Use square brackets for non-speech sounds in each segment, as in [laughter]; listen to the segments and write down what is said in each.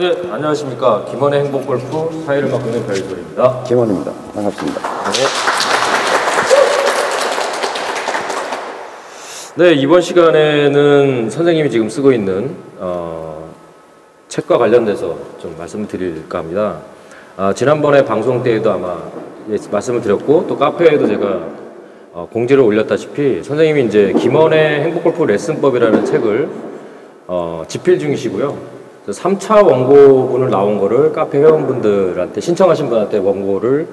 네, 안녕하십니까. 김원의 행복골프 사회를 맡고 있는 별소리입니다. 김원입니다. 반갑습니다. 네, 이번 시간에는 선생님이 지금 쓰고 있는 어, 책과 관련돼서 좀 말씀을 드릴까 합니다. 아, 지난번에 방송 때에도 아마 예, 말씀을 드렸고 또 카페에도 제가 어, 공지를 올렸다시피 선생님이 이제 김원의 행복골프 레슨법이라는 책을 어, 집필 중이시고요. 3차 원고분을 나온 거를 카페 회원분들한테 신청하신 분한테 원고를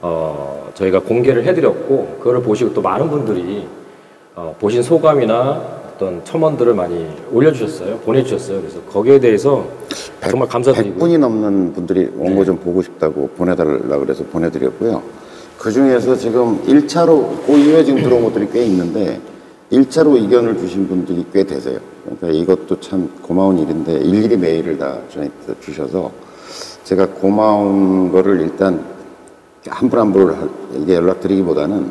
어, 저희가 공개를 해드렸고 그거를 보시고 또 많은 분들이 어, 보신 소감이나 어떤 첨언들을 많이 올려주셨어요. 보내주셨어요. 그래서 거기에 대해서 정말 감사드리고 100분이 넘는 분들이 원고 네. 좀 보고 싶다고 보내달라 그래서 보내드렸고요. 그 중에서 지금 1차로, 그 이후에 지금 들어온 것들이 꽤 있는데 1차로 의견을 주신 분들이 꽤 되세요. 그러니까 이것도 참 고마운 일인데 일일이 메일을 다 저한테 주셔서 제가 고마운 거를 일단 한분한 분을 이게 연락드리기보다는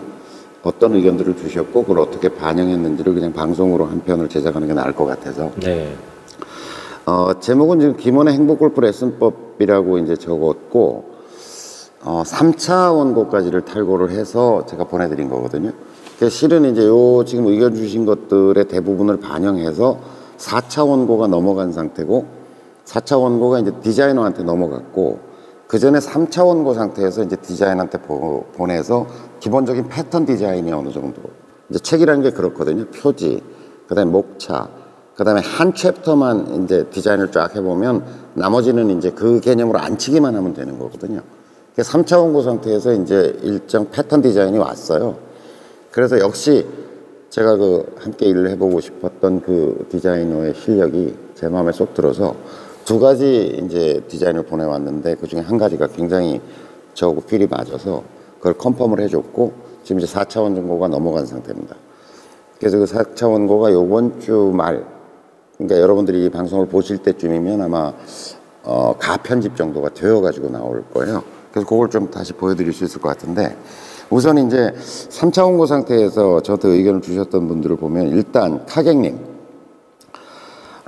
어떤 의견들을 주셨고 그걸 어떻게 반영했는지를 그냥 방송으로 한 편을 제작하는 게 나을 것 같아서 네. 어, 제목은 지금 김원의 행복골프 레슨법이라고 이제 적었고, 어, 3차 원고까지를 탈고를 해서 제가 보내드린 거거든요. 그 실은 이제 요 지금 의견 주신 것들의 대부분을 반영해서 4차 원고가 넘어간 상태고, 4차 원고가 이제 디자이너한테 넘어갔고, 그 전에 3차 원고 상태에서 이제 디자인한테 보, 보내서 기본적인 패턴 디자인이 어느 정도. 이제 책이라는 게 그렇거든요. 표지, 그 다음에 목차, 그 다음에 한 챕터만 이제 디자인을 쫙 해보면 나머지는 이제 그 개념으로 안치기만 하면 되는 거거든요. 3차 원고 상태에서 이제 일정 패턴 디자인이 왔어요. 그래서 역시 제가 그 함께 일을 해보고 싶었던 그 디자이너의 실력이 제 마음에 쏙 들어서 두 가지 이제 디자인을 보내왔는데 그 중에 한 가지가 굉장히 저하고 필이 맞아서 그걸 컨펌을 해줬고 지금 이제 4차 원고가 넘어간 상태입니다. 그래서 그 4차 원고가 요번 주 말, 그러니까 여러분들이 이 방송을 보실 때쯤이면 아마 어, 가편집 정도가 되어가지고 나올 거예요. 그래서 그걸 좀 다시 보여드릴 수 있을 것 같은데 우선 이제 3차 원고 상태에서 저한테 의견을 주셨던 분들을 보면 일단 카객님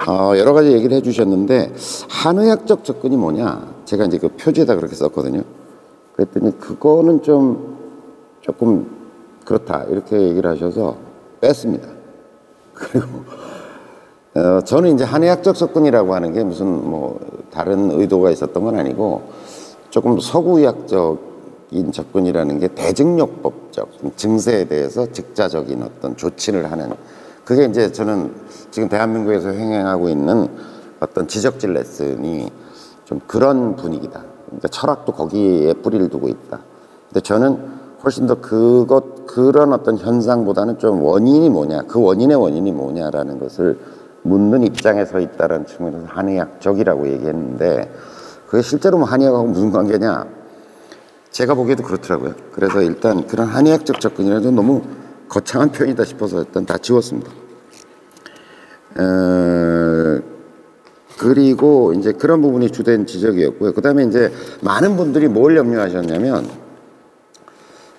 어, 여러 가지 얘기를 해주셨는데 한의학적 접근이 뭐냐 제가 이제 그 표지에다 그렇게 썼거든요. 그랬더니 그거는 좀 조금 그렇다 이렇게 얘기를 하셔서 뺐습니다. [laughs] 그리고 어, 저는 이제 한의학적 접근이라고 하는 게 무슨 뭐 다른 의도가 있었던 건 아니고 조금 서구의학적 인 접근이라는 게 대증요법적 증세에 대해서 즉자적인 어떤 조치를 하는 그게 이제 저는 지금 대한민국에서 행행하고 있는 어떤 지적질 레슨이 좀 그런 분위기다. 그러니까 철학도 거기에 뿌리를 두고 있다. 근데 저는 훨씬 더 그것 그런 어떤 현상보다는 좀 원인이 뭐냐, 그 원인의 원인이 뭐냐라는 것을 묻는 입장에 서 있다라는 측면에서 한의학적이라고 얘기했는데 그게 실제로 뭐 한의학하고 무슨 관계냐? 제가 보기에도 그렇더라고요. 그래서 일단 그런 한의학적 접근이라도 너무 거창한 표현이다 싶어서 일단 다 지웠습니다. 어, 그리고 이제 그런 부분이 주된 지적이었고요. 그 다음에 이제 많은 분들이 뭘 염려하셨냐면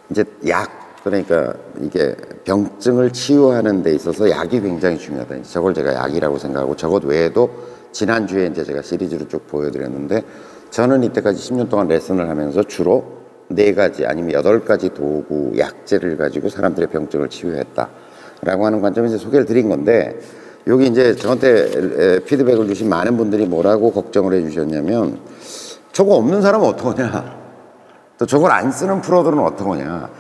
이제 약 그러니까 이게 병증을 치유하는 데 있어서 약이 굉장히 중요하다. 저걸 제가 약이라고 생각하고 저것 외에도 지난주에 이제 제가 시리즈로 쭉 보여드렸는데 저는 이때까지 10년 동안 레슨을 하면서 주로 네 가지 아니면 여덟 가지 도구, 약재를 가지고 사람들의 병증을 치유했다. 라고 하는 관점에서 소개를 드린 건데 여기 이제 저한테 피드백을 주신 많은 분들이 뭐라고 걱정을 해 주셨냐면 저거 없는 사람은 어떡하냐. 또 저걸 안 쓰는 프로들은 어떡하냐.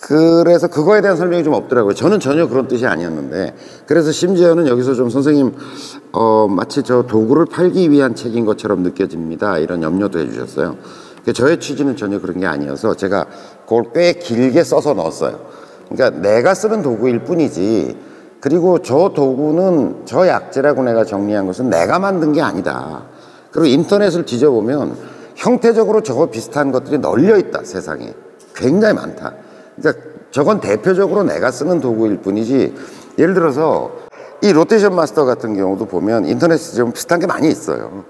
그래서 그거에 대한 설명이 좀 없더라고요. 저는 전혀 그런 뜻이 아니었는데. 그래서 심지어는 여기서 좀 선생님, 어, 마치 저 도구를 팔기 위한 책인 것처럼 느껴집니다. 이런 염려도 해주셨어요. 저의 취지는 전혀 그런 게 아니어서 제가 그걸 꽤 길게 써서 넣었어요. 그러니까 내가 쓰는 도구일 뿐이지. 그리고 저 도구는 저 약재라고 내가 정리한 것은 내가 만든 게 아니다. 그리고 인터넷을 뒤져보면 형태적으로 저거 비슷한 것들이 널려 있다, 세상에. 굉장히 많다. 그러니까 저건 대표적으로 내가 쓰는 도구일 뿐이지 예를 들어서 이 로테이션 마스터 같은 경우도 보면 인터넷에 좀 비슷한 게 많이 있어요.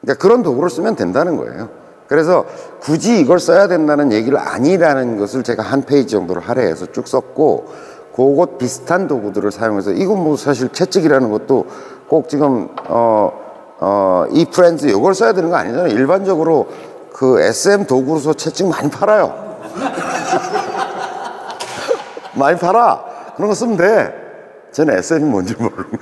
그러니까 그런 도구를 쓰면 된다는 거예요. 그래서 굳이 이걸 써야 된다는 얘기를 아니라는 것을 제가 한 페이지 정도를 할애해서 쭉 썼고 그것 비슷한 도구들을 사용해서 이건 뭐 사실 채찍이라는 것도 꼭 지금 어 어, 이 프렌즈 이걸 써야 되는 거 아니잖아요. 일반적으로 그 SM 도구로서 채찍 많이 팔아요. [laughs] 많이 팔아. 그런 거 쓰면 돼. 저는 SM이 뭔지 모르고. [laughs]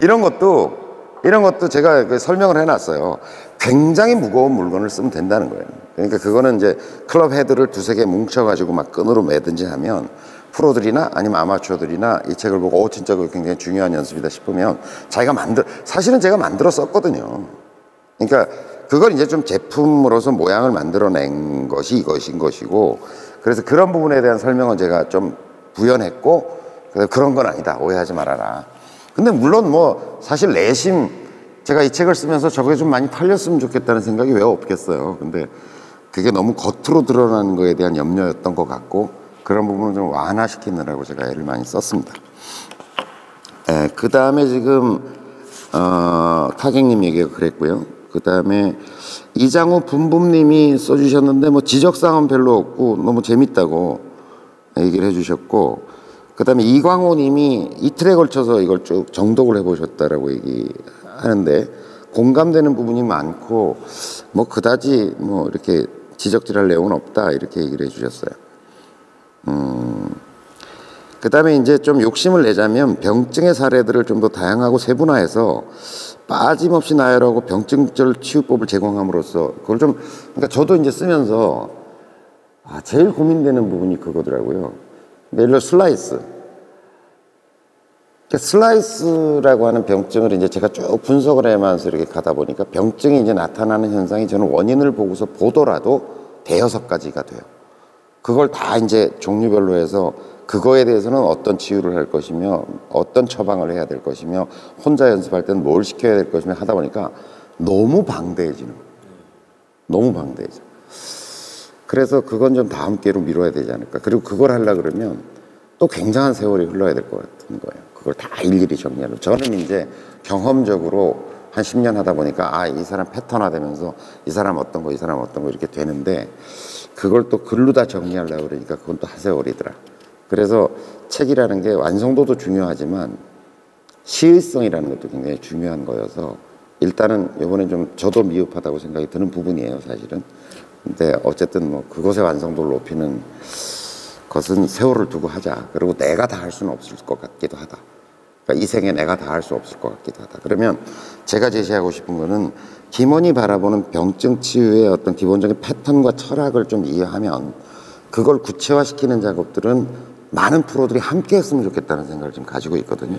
이런 것도 이런 것도 제가 그 설명을 해놨어요. 굉장히 무거운 물건을 쓰면 된다는 거예요. 그러니까 그거는 이제 클럽 헤드를 두세 개 뭉쳐가지고 막 끈으로 매든지 하면 프로들이나 아니면 아마추어들이나 이 책을 보고 오 진짜 그거 굉장히 중요한 연습이다 싶으면 자기가 만들 사실은 제가 만들어 썼거든요. 그러니까 그걸 이제 좀 제품으로서 모양을 만들어낸 것이 이것인 것이고 그래서 그런 부분에 대한 설명은 제가 좀 부연했고 그런 건 아니다 오해하지 말아라. 근데 물론 뭐 사실 내심 제가 이 책을 쓰면서 저게 좀 많이 팔렸으면 좋겠다는 생각이 왜 없겠어요. 근데 그게 너무 겉으로 드러나는 거에 대한 염려였던 것 같고 그런 부분을 좀 완화시키느라고 제가 애를 많이 썼습니다. 예, 그 다음에 지금 어, 타객님 얘기가 그랬고요. 그 다음에 이장호 분분님이 써주셨는데 뭐 지적사항은 별로 없고 너무 재밌다고 얘기를 해주셨고 그 다음에 이광호 님이 이틀에 걸쳐서 이걸 쭉 정독을 해보셨다라고 얘기 하는데 공감되는 부분이 많고 뭐 그다지 뭐 이렇게 지적질할 내용은 없다 이렇게 얘기를 해주셨어요. 음, 그 다음에 이제 좀 욕심을 내자면 병증의 사례들을 좀 더 다양하고 세분화해서 빠짐없이 나열하고 병증절 치유법을 제공함으로써 그걸 좀 그러니까 저도 이제 쓰면서 아, 제일 고민되는 부분이 그거더라고요. 예를 들어 슬라이스. 슬라이스라고 하는 병증을 이제 제가 쭉 분석을 해면서 이렇게 가다 보니까 병증이 이제 나타나는 현상이 저는 원인을 보고서 보더라도 대여섯 가지가 돼요. 그걸 다 이제 종류별로 해서 그거에 대해서는 어떤 치유를 할 것이며 어떤 처방을 해야 될 것이며 혼자 연습할 때는 뭘 시켜야 될 것이며 하다 보니까 너무 방대해지는. 너무 방대해져. 그래서 그건 좀 다음 기회로 미뤄야 되지 않을까. 그리고 그걸 하려 그러면 또 굉장한 세월이 흘러야 될 것 같은 거예요. 그걸 다 일일이 정리하려. 저는 이제 경험적으로 한 10년 하다 보니까 아, 이 사람 패턴화 되면서 이 사람 어떤 거, 이 사람 어떤 거 이렇게 되는데 그걸 또 글로 다 정리하려고 그러니까 그건 또 하세월이더라. 그래서 책이라는 게 완성도도 중요하지만 시의성이라는 것도 굉장히 중요한 거여서 일단은 이번에 좀 저도 미흡하다고 생각이 드는 부분이에요, 사실은. 근데 어쨌든 뭐 그것의 완성도를 높이는 것은 세월을 두고 하자. 그리고 내가 다 할 수는 없을 것 같기도 하다. 그러니까 이 생에 내가 다 할 수 없을 것 같기도 하다. 그러면 제가 제시하고 싶은 거는 김원이 바라보는 병증 치유의 어떤 기본적인 패턴과 철학을 좀 이해하면 그걸 구체화시키는 작업들은 많은 프로들이 함께 했으면 좋겠다는 생각을 좀 가지고 있거든요.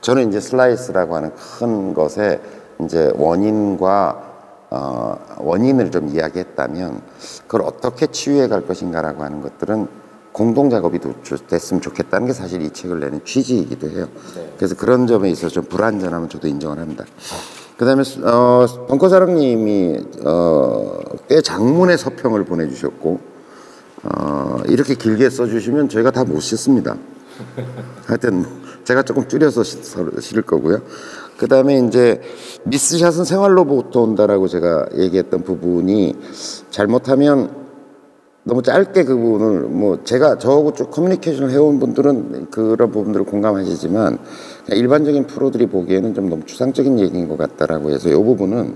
저는 이제 슬라이스라고 하는 큰 것의 이제 원인과 어, 원인을 좀 이야기했다면 그걸 어떻게 치유해 갈 것인가라고 하는 것들은 공동 작업이 됐으면 좋겠다는 게 사실 이 책을 내는 취지이기도 해요. 네. 그래서 그런 점에 있어서 좀 불안전함은 저도 인정을 합니다. 그다음에 어, 벙커사랑님이 어, 꽤 장문의 서평을 보내주셨고 어, 이렇게 길게 써주시면 저희가 다 못 씻습니다. [laughs] 하여튼 제가 조금 줄여서 실을 거고요. 그 다음에 이제 미스샷은 생활로부터 온다라고 제가 얘기했던 부분이 잘못하면 너무 짧게 그 부분을 뭐 제가 저하고 쭉 커뮤니케이션을 해온 분들은 그런 부분들을 공감하시지만 일반적인 프로들이 보기에는 좀 너무 추상적인 얘기인 것 같다라고 해서 이 부분은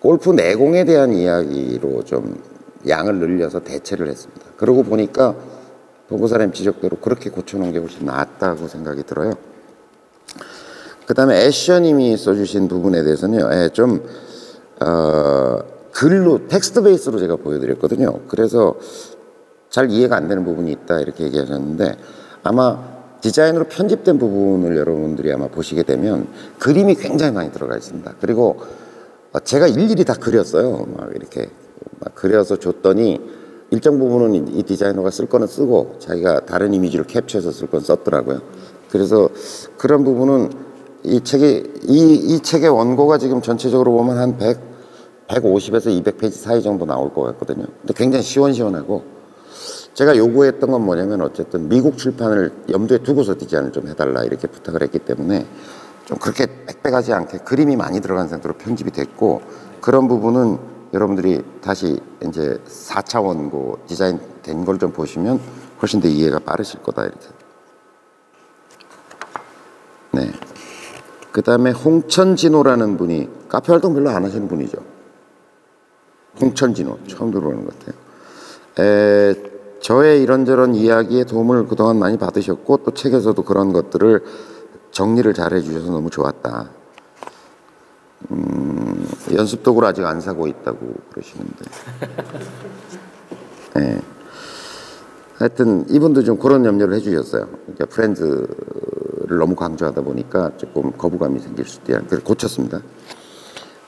골프 내공에 대한 이야기로 좀 양을 늘려서 대체를 했습니다. 그러고 보니까 보고사람 지적대로 그렇게 고쳐놓은 게 훨씬 낫다고 생각이 들어요. 그 다음에 애셔님이 써주신 부분에 대해서는 예, 좀, 어, 글로, 텍스트 베이스로 제가 보여드렸거든요. 그래서 잘 이해가 안 되는 부분이 있다, 이렇게 얘기하셨는데, 아마 디자인으로 편집된 부분을 여러분들이 아마 보시게 되면 그림이 굉장히 많이 들어가 있습니다. 그리고 제가 일일이 다 그렸어요. 막 이렇게 막 그려서 줬더니 일정 부분은 이 디자이너가 쓸 거는 쓰고 자기가 다른 이미지를 캡처해서 쓸 건 썼더라고요. 그래서 그런 부분은 이 책이 이, 이 책의 원고가 지금 전체적으로 보면 한 100, 150에서 200페이지 사이 정도 나올 것 같거든요. 근데 굉장히 시원시원하고 제가 요구했던 건 뭐냐면 어쨌든 미국 출판을 염두에 두고서 디자인을 좀 해달라 이렇게 부탁을 했기 때문에 좀 그렇게 빽빽하지 않게 그림이 많이 들어간 상태로 편집이 됐고 그런 부분은 여러분들이 다시 이제 4차 원고 디자인 된 걸 좀 보시면 훨씬 더 이해가 빠르실 거다 이렇게. 네. 그 다음에 홍천진호라는 분이 카페 활동 별로 안 하시는 분이죠. 홍천진호 처음 들어보는 것 같아요. 에, 저의 이런저런 이야기에 도움을 그동안 많이 받으셨고 또 책에서도 그런 것들을 정리를 잘 해주셔서 너무 좋았다. 음, 연습독을 아직 안 사고 있다고 그러시는데. 네. 하여튼 이분도 좀 그런 염려를 해주셨어요. 그러니까 프렌즈를 너무 강조하다 보니까 조금 거부감이 생길 수도 있다. 고쳤습니다.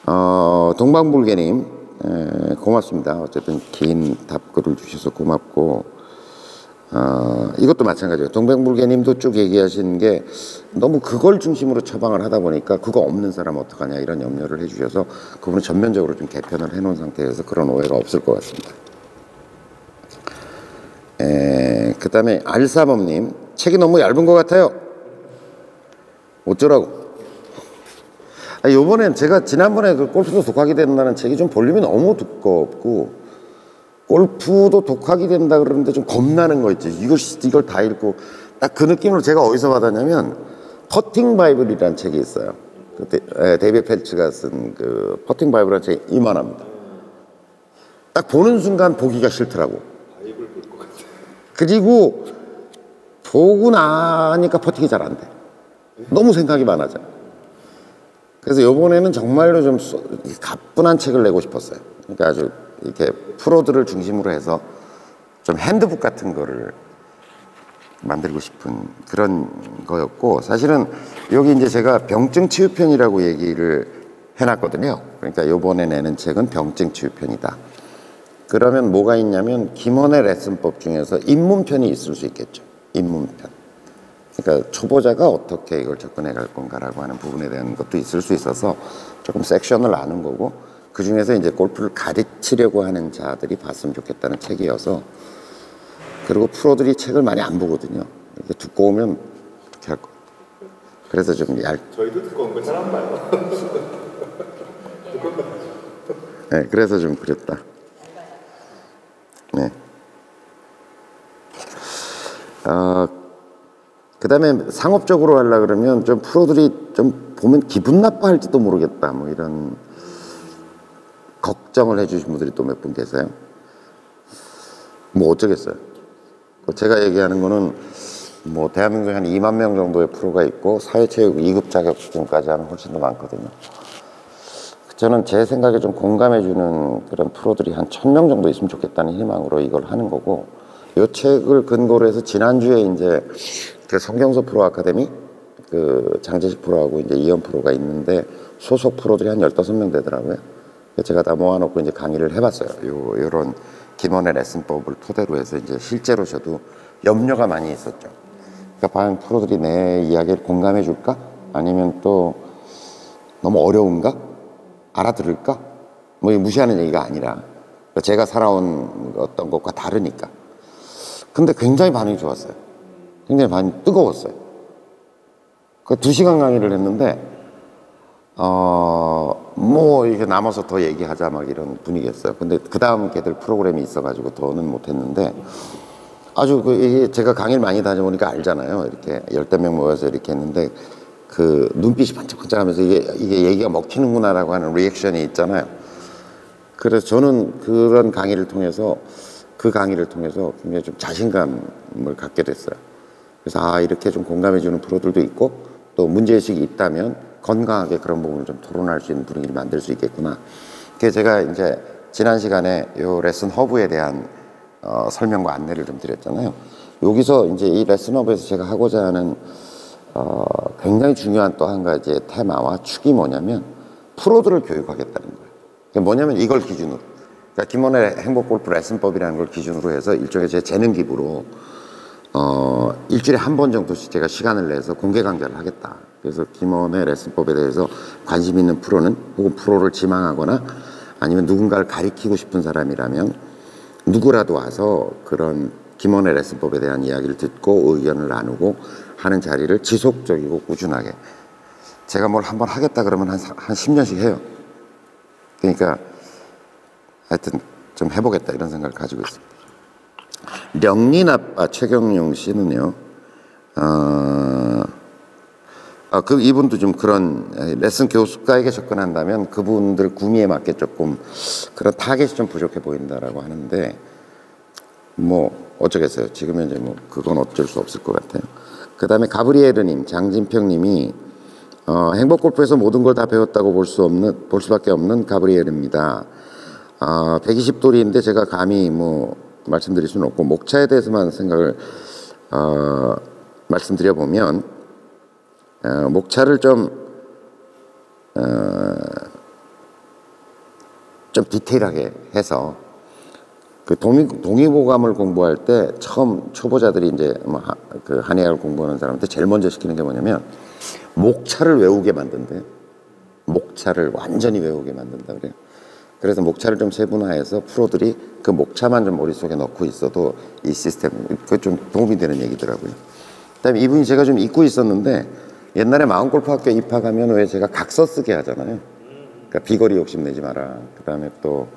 어, 동방불개님 에, 고맙습니다. 어쨌든 긴 답글을 주셔서 고맙고 어, 이것도 마찬가지예요. 동백물개님도 쭉 얘기하신 게 너무 그걸 중심으로 처방을 하다 보니까 그거 없는 사람 어떡하냐 이런 염려를 해주셔서 그분은 전면적으로 좀 개편을 해놓은 상태여서 그런 오해가 없을 것 같습니다. 그 다음에 알사범님 책이 너무 얇은 것 같아요. 어쩌라고? 아, 요번엔 제가 지난번에 그 골프도 독학이 된다는 책이 좀 볼륨이 너무 두껍고 골프도 독학이 된다 그러는데 좀 겁나는 거 있지. 이걸, 이걸 다 읽고 딱 그 느낌으로 제가 어디서 받았냐면 퍼팅 바이블이라는 책이 있어요. 그 데, 에, 데이비 펠츠가 쓴 그 퍼팅 바이블이라는 책이 이만합니다. 딱 보는 순간 보기가 싫더라고. 그리고 보고 나니까 퍼팅이 잘 안 돼. 너무 생각이 많아져. 그래서 요번에는 정말로 좀 가뿐한 책을 내고 싶었어요. 그러니까 아주 이렇게 프로들을 중심으로 해서 좀 핸드북 같은 거를 만들고 싶은 그런 거였고 사실은 여기 이제 제가 병증 치유편이라고 얘기를 해놨거든요. 그러니까 요번에 내는 책은 병증 치유편이다. 그러면 뭐가 있냐면 김원의 레슨법 중에서 입문편이 있을 수 있겠죠. 입문편. 그러니까 초보자가 어떻게 이걸 접근해 갈 건가라고 하는 부분에 대한 것도 있을 수 있어서 조금 섹션을 나눈 거고 그 중에서 이제 골프를 가르치려고 하는 자들이 봤으면 좋겠다는 책이어서 그리고 프로들이 책을 많이 안 보거든요. 이렇게 두꺼우면 어떻게 할 거. 그래서 좀 얇. 저희도 두꺼운 거 잘 안 봐요. 네, 그래서 좀 그랬다. 네. 어, 그 다음에 상업적으로 하려 그러면 좀 프로들이 좀 보면 기분 나빠할지도 모르겠다. 뭐 이런 걱정을 해주신 분들이 또 몇 분 계세요. 뭐 어쩌겠어요. 제가 얘기하는 거는 뭐 대한민국에 한 2만 명 정도의 프로가 있고 사회체육 2급 자격증까지 하는 훨씬 더 많거든요. 저는 제 생각에 좀 공감해주는 그런 프로들이 한 천 명 정도 있으면 좋겠다는 희망으로 이걸 하는 거고, 이 책을 근거로 해서 지난주에 이제 그 성경서 프로 아카데미, 그 장재식 프로하고 이제 이현 프로가 있는데 소속 프로들이 한 15명 되더라고요. 제가 다 모아놓고 이제 강의를 해봤어요. 요, 요런 김원의 레슨법을 토대로 해서 이제 실제로 저도 염려가 많이 있었죠. 그러니까 과연 프로들이 내 이야기를 공감해 줄까? 아니면 또 너무 어려운가? 알아들을까? 뭐 무시하는 얘기가 아니라 제가 살아온 어떤 것과 다르니까. 근데 굉장히 반응이 좋았어요. 굉장히 반응이 뜨거웠어요. 그 두 시간 강의를 했는데 어, 뭐, 이게 남아서 더 얘기하자, 막 이런 분위기였어요. 근데 그 다음 걔들 프로그램이 있어가지고 더는 못했는데, 아주 그, 이게 제가 강의를 많이 다녀보니까 알잖아요. 이렇게 열대 명 모여서 이렇게 했는데, 그 눈빛이 반짝반짝 하면서 이게, 이게 얘기가 먹히는구나라고 하는 리액션이 있잖아요. 그래서 저는 그런 강의를 통해서, 그 강의를 통해서 굉장히 좀 자신감을 갖게 됐어요. 그래서 아, 이렇게 좀 공감해주는 프로들도 있고, 또 문제의식이 있다면, 건강하게 그런 부분을 좀 토론할 수 있는 분위기를 만들 수 있겠구나. 그게 제가 이제 지난 시간에 요 레슨 허브에 대한 어, 설명과 안내를 좀 드렸잖아요. 여기서 이제 이 레슨 허브에서 제가 하고자 하는 어, 굉장히 중요한 또 한 가지의 테마와 축이 뭐냐면 프로들을 교육하겠다는 거예요. 그게 뭐냐면 이걸 기준으로. 그러니까 김원의 행복 골프 레슨법이라는 걸 기준으로 해서 일종의 제 재능 기부로 어, 일주일에 한 번 정도씩 제가 시간을 내서 공개 강좌를 하겠다. 그래서 김원의 레슨법에 대해서 관심 있는 프로는 혹은 프로를 지망하거나 아니면 누군가를 가리키고 싶은 사람이라면 누구라도 와서 그런 김원의 레슨법에 대한 이야기를 듣고 의견을 나누고 하는 자리를 지속적이고 꾸준하게 제가 뭘 한번 하겠다 그러면 한, 한 10년씩 해요. 그러니까 하여튼 좀 해보겠다 이런 생각을 가지고 있습니다. 명린 아빠 최경용 씨는요, 어, 아, 그 이분도 좀 그런 레슨 교수가에게 접근한다면 그분들 구미에 맞게 조금 그런 타겟이 좀 부족해 보인다라고 하는데 뭐 어쩌겠어요. 지금 현재 뭐 그건 어쩔 수 없을 것 같아요. 그 다음에 가브리에르님, 장진평님이 어, 행복 골프에서 모든 걸 다 배웠다고 볼 수 없는 볼 수밖에 없는 가브리에르입니다. 어, 120돌이인데 제가 감히 뭐 말씀드릴 수는 없고 목차에 대해서만 생각을 어, 말씀드려 보면 어, 목차를 좀 어, 좀 디테일하게 해서 그 동의, 동의보감을 공부할 때 처음 초보자들이 이제 뭐 하, 그 한의학을 공부하는 사람한테 제일 먼저 시키는 게 뭐냐면 목차를 외우게 만든대. 목차를 완전히 외우게 만든다 그래요. 그래서 목차를 좀 세분화해서 프로들이 그 목차만 좀 머릿속에 넣고 있어도 이 시스템 그 좀 도움이 되는 얘기더라고요. 그다음에 이분이 제가 좀 잊고 있었는데 옛날에 마음골프 학교 입학하면 왜 제가 각서 쓰게 하잖아요. 그러니까 비거리 욕심 내지 마라. 그다음에 또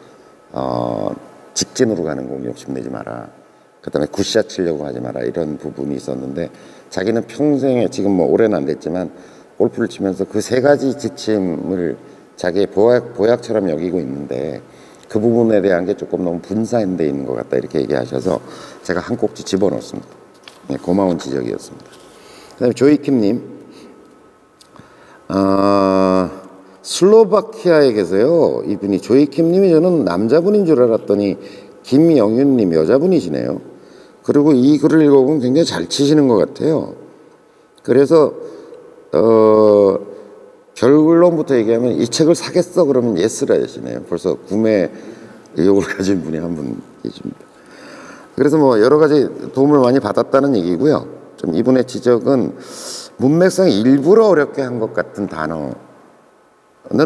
어, 직진으로 가는 공 욕심 내지 마라. 그다음에 굿샷 치려고 하지 마라. 이런 부분이 있었는데 자기는 평생에 지금 뭐 올해는 안 됐지만 골프를 치면서 그 세 가지 지침을 자기의 보약, 보약처럼 여기고 있는데 그 부분에 대한 게 조금 너무 분산돼 있는 것 같다 이렇게 얘기하셔서 제가 한 꼭지 집어넣었습니다. 네, 고마운 지적이었습니다. 그다음에 조이킴님, 아, 슬로바키아에 계세요. 이분이 조이킴님이 저는 남자분인 줄 알았더니 김영윤님 여자분이시네요. 그리고 이 글을 읽어보면 굉장히 잘 치시는 것 같아요. 그래서 어, 결론부터 얘기하면 이 책을 사겠어 그러면 예스라 하시네요. 벌써 구매 의욕을 가진 분이 한 분 계십니다. 그래서 뭐 여러 가지 도움을 많이 받았다는 얘기고요. 좀 이분의 지적은 문맥상 일부러 어렵게 한 것 같은 단어는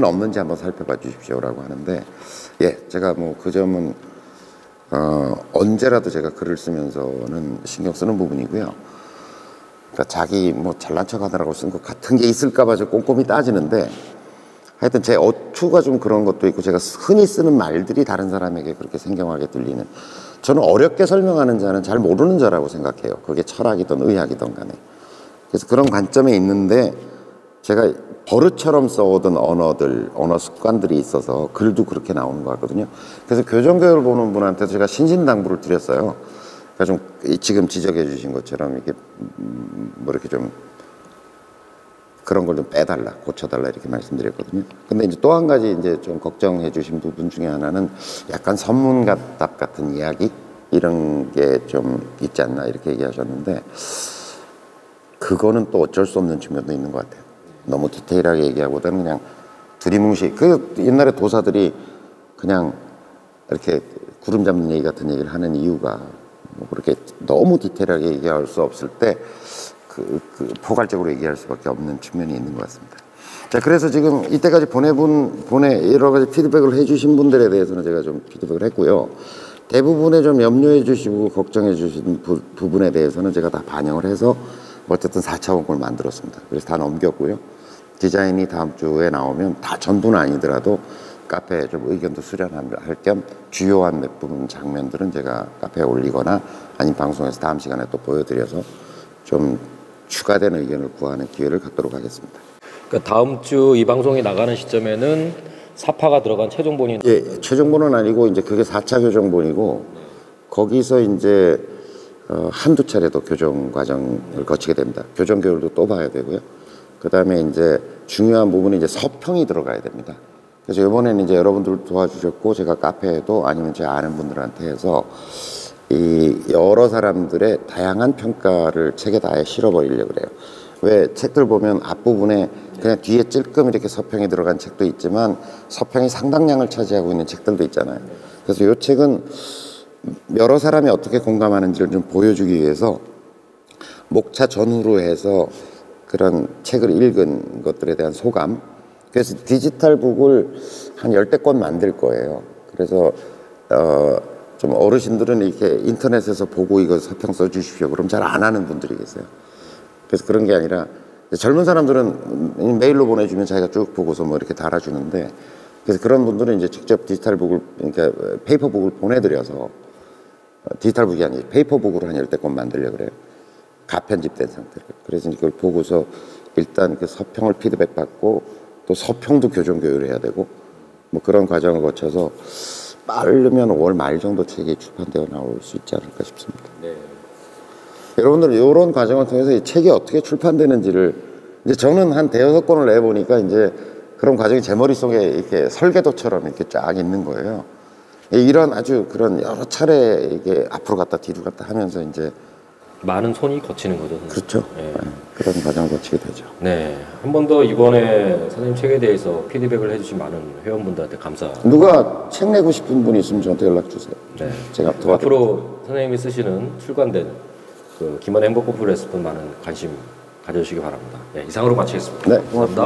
없는지 한번 살펴봐 주십시오라고 하는데 예, 제가 뭐 그 점은 어, 언제라도 제가 글을 쓰면서는 신경 쓰는 부분이고요. 그러니까 자기 뭐 잘난 척 하느라고 쓴 것 같은 게 있을까봐 저 꼼꼼히 따지는데 하여튼 제 어투가 좀 그런 것도 있고 제가 흔히 쓰는 말들이 다른 사람에게 그렇게 생경하게 들리는 저는 어렵게 설명하는 자는 잘 모르는 자라고 생각해요. 그게 철학이든 의학이든 간에. 그래서 그런 관점에 있는데 제가 버릇처럼 써오던 언어들, 언어 습관들이 있어서 글도 그렇게 나오는 것 같거든요. 그래서 교정교육을 보는 분한테 제가 신신당부를 드렸어요. 그러니까 좀 지금 지적해 주신 것처럼 이렇게 뭐 이렇게 좀 그런 걸 좀 빼달라, 고쳐달라 이렇게 말씀드렸거든요. 근데 이제 또 한 가지 이제 좀 걱정해 주신 부분 중에 하나는 약간 선문답 같은 이야기 이런 게 좀 있지 않나 이렇게 얘기하셨는데 그거는 또 어쩔 수 없는 측면도 있는 것 같아요. 너무 디테일하게 얘기하고보다는 그냥 두리뭉실. 그 옛날에 도사들이 그냥 이렇게 구름 잡는 얘기 같은 얘기를 하는 이유가 뭐 그렇게 너무 디테일하게 얘기할 수 없을 때 그, 그 포괄적으로 얘기할 수밖에 없는 측면이 있는 것 같습니다. 자, 그래서 지금 이때까지 보내분, 보내, 여러 가지 피드백을 해주신 분들에 대해서는 제가 좀 피드백을 했고요. 대부분의 좀 염려해 주시고 걱정해 주신 부, 부분에 대해서는 제가 다 반영을 해서 어쨌든 4차 원권을 만들었습니다. 그래서 다 넘겼고요. 디자인이 다음 주에 나오면 다 전부는 아니더라도 카페에 좀 의견도 수렴할 겸 주요한 몇 부분 장면들은 제가 카페에 올리거나 아니면 방송에서 다음 시간에 또 보여드려서 좀 추가된 의견을 구하는 기회를 갖도록 하겠습니다. 그러니까 다음 주 이 방송이 나가는 시점에는 사파가 들어간 최종본이 예, 최종본은 아니고 이제 그게 4차 교정본이고 거기서 이제 어, 한두 차례 더 교정 과정을 거치게 됩니다. 교정 교육도 또 봐야 되고요. 그 다음에 이제 중요한 부분이 이제 서평이 들어가야 됩니다. 그래서 이번에는 이제 여러분들 도와주셨고 제가 카페에도 아니면 제 아는 분들한테 해서 이 여러 사람들의 다양한 평가를 책에 다 실어버리려고 그래요. 왜 책들 보면 앞부분에 그냥 뒤에 찔끔 이렇게 서평이 들어간 책도 있지만 서평이 상당량을 차지하고 있는 책들도 있잖아요. 그래서 이 책은 여러 사람이 어떻게 공감하는지를 좀 보여주기 위해서 목차 전후로 해서 그런 책을 읽은 것들에 대한 소감. 그래서 디지털 북을 한 열대 권 만들 거예요. 그래서, 어, 좀 어르신들은 이렇게 인터넷에서 보고 이거 서평 써주십시오. 그럼 잘 안 하는 분들이 계세요. 그래서 그런 게 아니라 젊은 사람들은 메일로 보내주면 자기가 쭉 보고서 뭐 이렇게 달아주는데 그래서 그런 분들은 이제 직접 디지털 북을, 그러니까 페이퍼 북을 보내드려서 디지털 북이 아니고 페이퍼 북으로 한 열대 권 만들려 그래요. 가편집된 상태로. 그래서 이걸 보고서 일단 그 서평을 피드백 받고 또 서평도 교정 교육을 해야 되고 뭐 그런 과정을 거쳐서 빠르면 5월 말 정도 책이 출판되어 나올 수 있지 않을까 싶습니다. 네. 여러분들 이런 과정을 통해서 이 책이 어떻게 출판되는지를 이제 저는 한 대여섯 권을 내 보니까 이제 그런 과정이 제 머릿속에 이렇게 설계도처럼 이렇게 쫙 있는 거예요. 이런 아주 그런 여러 차례 이게 앞으로 갔다 뒤로 갔다 하면서 이제 많은 손이 거치는 거죠. 선생님. 그렇죠. 네. 네, 그런 과정을 거치게 되죠. 네. 한 번 더 이번에 선생님 책에 대해서 피드백을 해주신 많은 회원분들한테 감사. 누가 책 내고 싶은 분이 있으면 저한테 연락 주세요. 네. 제가 도와드릴게요. 앞으로 선생님이 쓰시는 출간된 그 김원의 행복고프 레스폰 많은 관심 가져주시기 바랍니다. 네, 이상으로 마치겠습니다. 네, 고맙습니다.